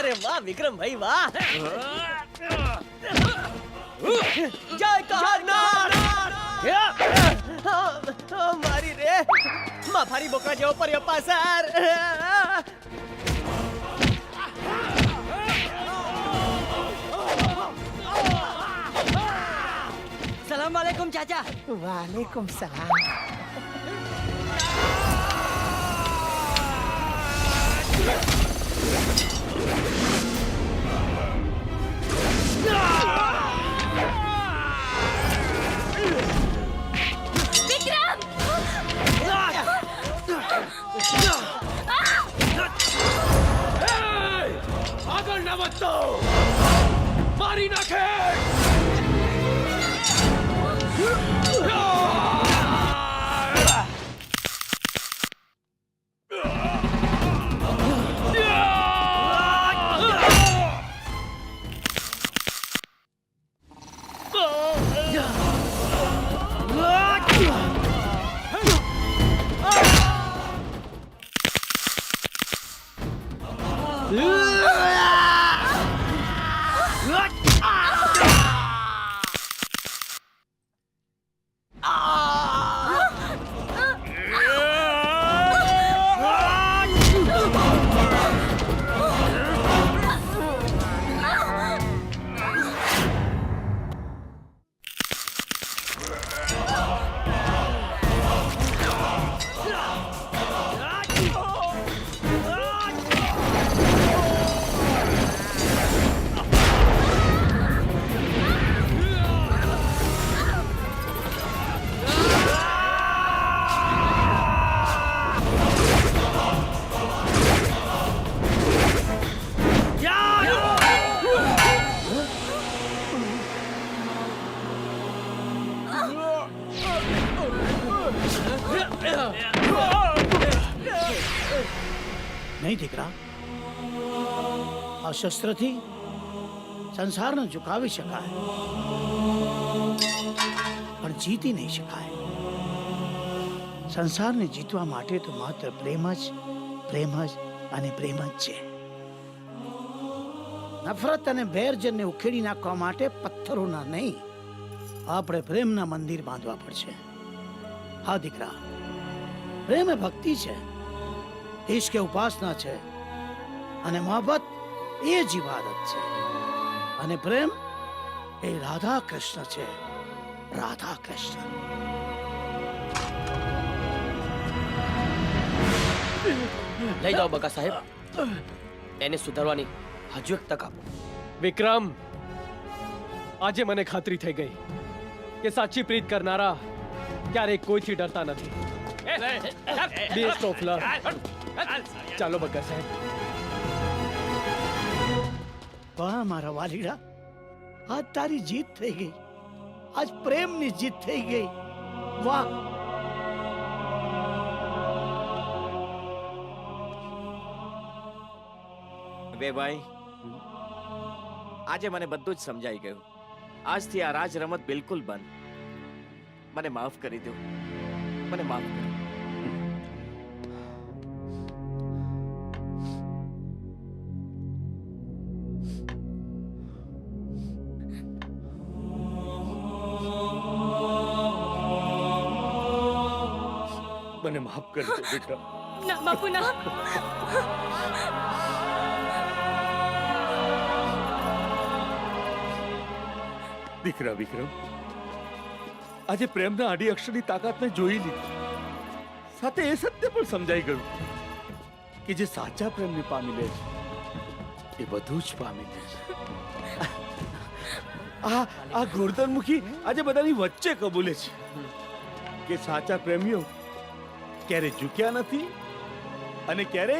અરે વાહ વિક્રમ ભાઈ વાહ. જય કહાનાર મારી રે. માફારી બોકા જેવો पर्યો પાસાર સલામ વાલેકુમ ચાચા. વાલેકુમ સલામ. વધતો મારી નાખે. નહીં દીકરા. આ શસ્ત્રથી સંસારને ઝુકાવી શકાય. પણ જીતી નહીં શકાય. સંસારને જીતવા માટે તો માત્ર પ્રેમ જ પ્રેમ જ અને પ્રેમ જ છે. નફરત અને ભેરજનને ઉખેડી નાખવા માટે પથ્થરોના નહીં, આપણે પ્રેમના મંદિર બાંધવા પડશે. હા દીકરા. પ્રેમ એ ભક્તિ છે. ઈશ્ક એ ઉપાસના છે. અને મોહબ્બત એ જ ઇબાદત છે. અને પ્રેમ એ રાધા કૃષ્ણ છે. રાધા કૃષ્ણ. લઈ જાઓ બકા સાહેબ. એને સુધારવાની હજુ એક તક આપો. વિક્રમ આજે મને ખાતરી થઈ ગઈ કે સાચી પ્રીત કરનારા ક્યારેય કોઈથી ડરતા નથી બેસ્ટ ઓફ લક ચાલો બકા સાહેબ વાહ મારા વાલીડા આજ તારી જીત થઈ ગઈ આજ પ્રેમની જીત થઈ ગઈ વાહ બે ભાઈ આજે મને બધું જ સમજાઈ ગયું આજથી આ રાજ રમત બિલકુલ બંધ મને માફ કરી દો. મને માફ કરો. મને માફ કરી દો બેટા. ના બાપુ ના. દીકરા વિક્રમ આજે પ્રેમના આડી અક્ષરની તાકાતને જોઈ લીધી. સાથે એ સત્ય પણ સમજાઈ ગયું કે જે સાચા પ્રેમને પામી લે છે, એ બધું જ પામી લે છે. આ આ ગોરધનમુખી આજે બધાની વચ્ચે કબૂલે છે કે સાચા પ્રેમીઓ ક્યારે ઝૂક્યા નથી અને ક્યારે